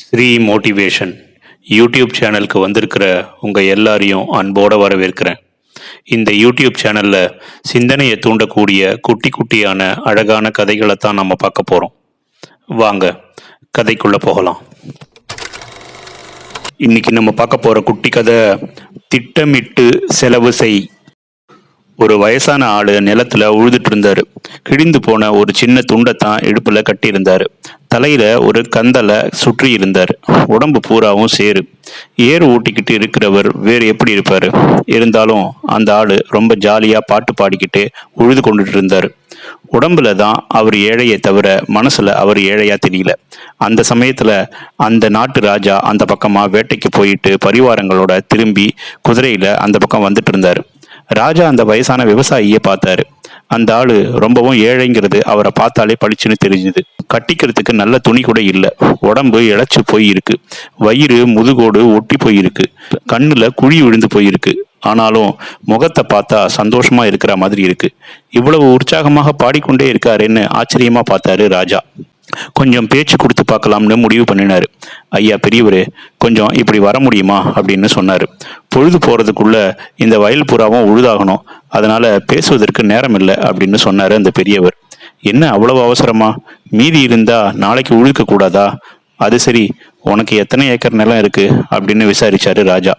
Sri motivation YouTube சேனலுக்கு வந்திருக்கிற உங்கள் எல்லாரையும் அன்போடு வரவேற்கிறேன். இந்த யூடியூப் சேனலில் சிந்தனையை தூண்டக்கூடிய குட்டி குட்டியான அழகான கதைகளை தான் நம்ம பார்க்க போகிறோம் வாங்க கதைக்குள்ளே போகலாம். இன்னைக்கு நம்ம பார்க்க போகிற குட்டி கதை திட்டமிட்டு செலவு செய். ஒரு வயசான ஆளு நிலத்துல உழுதுட்டு இருந்தாரு. கிழிந்து போன ஒரு சின்ன துண்டைத்தான் இடுப்புல கட்டியிருந்தாரு. தலையில ஒரு கந்தலை சுற்றி இருந்தார். உடம்பு பூராவும் சேரு ஏர் ஊட்டிக்கிட்டு இருக்கிறவர் வேறு எப்படி இருப்பார்? இருந்தாலும் அந்த ஆள் ரொம்ப ஜாலியாக பாட்டு பாடிக்கிட்டு உழுது கொண்டுட்டு இருந்தார். உடம்புல தான் அவர் ஏழையை தவிர மனசில் அவர் ஏழையாக தெரியல. அந்த சமயத்தில் அந்த நாட்டு ராஜா அந்த பக்கமாக வேட்டைக்கு போயிட்டு பரிவாரங்களோட திரும்பி குதிரையில் அந்த பக்கம் வந்துட்டு இருந்தார். ராஜா அந்த வயசான விவசாயியை பார்த்தாரு. அந்த ஆளு ரொம்பவும் ஏழைங்கிறது அவரை பார்த்தாலே பளிச்சுன்னு தெரிஞ்சுது. கட்டிக்கிறதுக்கு நல்ல துணி கூட இல்லை. உடம்பு இழைச்சு போயிருக்கு. வயிறு முதுகோடு ஒட்டி போயிருக்கு. கண்ணுல குழி விழுந்து போயிருக்கு. ஆனாலும் முகத்தை பார்த்தா சந்தோஷமா இருக்கிற மாதிரி இருக்கு. இவ்வளவு உற்சாகமாக பாடிக்கொண்டே இருக்காருன்னு ஆச்சரியமா பார்த்தாரு ராஜா. கொஞ்சம் பேச்சு கொடுத்து பார்க்கலாம்னு முடிவு பண்ணினாரு. ஐயா பெரியவர் கொஞ்சம் இப்படி வர முடியுமா? அப்படின்னு சொன்னார். பொழுது போகிறதுக்குள்ள இந்த வயல் புறாவும் உழுதாகணும். அதனால் பேசுவதற்கு நேரம் இல்லை அப்படின்னு சொன்னார் அந்த பெரியவர். என்ன அவ்வளவு அவசரமா? மீதி இருந்தா நாளைக்கு உழுக்க கூடாதா? அது சரி உனக்கு எத்தனை ஏக்கர் நிலம் இருக்கு? அப்படின்னு விசாரிச்சாரு ராஜா.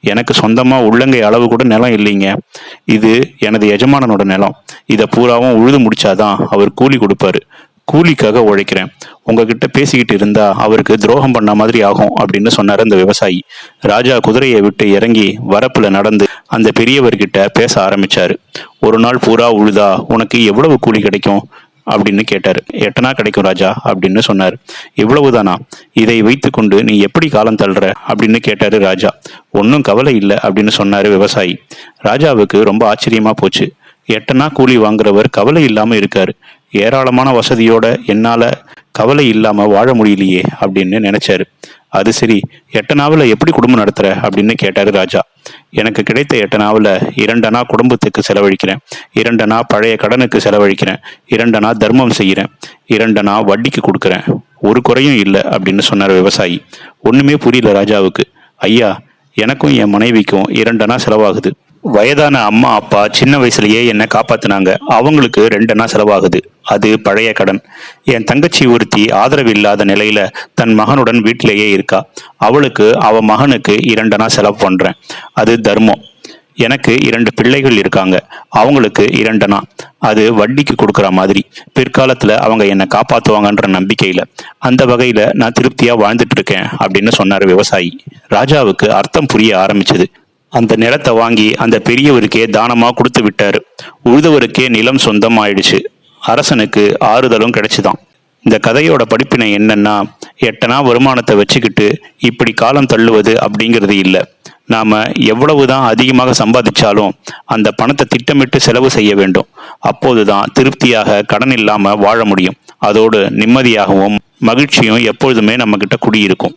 எனக்கு சொந்தமா உள்ளங்கை அளவு கூட நிலம் இல்லைங்க. இது எனது எஜமானனோட நிலம். இதை பூராவும் உழுது முடிச்சாதான் அவர் கூலி கொடுப்பாரு. கூலிக்காக உழைக்கிறேன். உங்ககிட்ட பேசிக்கிட்டு இருந்தா அவருக்கு துரோகம் பண்ண மாதிரி ஆகும் அப்படின்னு சொன்னார் அந்த விவசாயி. ராஜா குதிரையை விட்டு இறங்கி வரப்புல நடந்து அந்த பெரியவர்கிட்ட பேச ஆரம்பிச்சாரு. ஒரு நாள் பூரா உழுதா? உனக்கு எவ்வளவு கூலி கிடைக்கும்? அப்படின்னு கேட்டார். எட்டனா கிடைக்கும் ராஜா அப்படின்னு சொன்னார். இவ்வளவுதானா? இதை வைத்துக்கொண்டு நீ எப்படி காலம் தள்ளுற? அப்படின்னு கேட்டாரு ராஜா. ஒன்றும் கவலை இல்லை அப்படின்னு சொன்னாரு விவசாயி. ராஜாவுக்கு ரொம்ப ஆச்சரியமா போச்சு. எட்டனா கூலி வாங்குறவர் கவலை இல்லாம இருக்காரு. ஏராளமான வசதியோட என்னால் கவலை இல்லாமல் வாழ முடியலையே அப்படின்னு நினச்சாரு. அது சரி எட்டனாவில் எப்படி குடும்பம் நடத்துகிற அப்படின்னு கேட்டார் ராஜா. எனக்கு கிடைத்த எட்டனாவில் இரண்டனா குடும்பத்துக்கு செலவழிக்கிறேன். இரண்டனா பழைய கடனுக்கு செலவழிக்கிறேன். இரண்டனா தர்மம் செய்கிறேன் இரண்டனா வட்டிக்கு கொடுக்குறேன். ஒரு குறையும் இல்லை அப்படின்னு சொன்னார் விவசாயி. ஒன்றுமே புரியல ராஜாவுக்கு. ஐயா எனக்கும் என் மனைவிக்கும் இரண்டனா செலவாகுது. வயதான அம்மா அப்பா சின்ன வயசுலயே என்னை காப்பாத்தினாங்க. அவங்களுக்கு ரெண்டனா செலவாகுது. அது பழைய கடன். என் தங்கச்சி ஒருத்தி ஆதரவு இல்லாத நிலையில தன் மகனுடன் வீட்டிலேயே இருக்கா. அவளுக்கு அவ மகனுக்கு இரண்டனா செலவு பண்றேன். அது தர்மம். எனக்கு இரண்டு பிள்ளைகள் இருக்காங்க. அவங்களுக்கு இரண்டனா அது வட்டிக்கு கொடுக்குற மாதிரி. பிற்காலத்துல அவங்க என்னை காப்பாத்துவாங்கன்ற நம்பிக்கையில. அந்த வகையில நான் திருப்தியா வாழ்ந்துட்டு இருக்கேன் அப்படின்னு சொன்னார் விவசாயி. ராஜாவுக்கு அர்த்தம் புரிய ஆரம்பிச்சது. அந்த நிலத்தை வாங்கி அந்த பெரியவருக்கே தானமாக கொடுத்து விட்டார். உழுதவருக்கே நிலம் சொந்தம் ஆயிடுச்சு அரசனுக்கு ஆறுதலும் கிடைச்சிதான். இந்த கதையோட படிப்பினை என்னன்னா எட்டனா வருமானத்தை வச்சுக்கிட்டு இப்படி காலம் தள்ளுவது அப்படிங்கிறது இல்லை. நாம எவ்வளவுதான் அதிகமாக சம்பாதிச்சாலும் அந்த பணத்தை திட்டமிட்டு செலவு செய்ய வேண்டும். அப்போதுதான் திருப்தியாக கடன் இல்லாம வாழ முடியும். அதோடு நிம்மதியாகவும் மகிழ்ச்சியும் எப்பொழுதுமே நம்ம கிட்ட குடியிருக்கும்.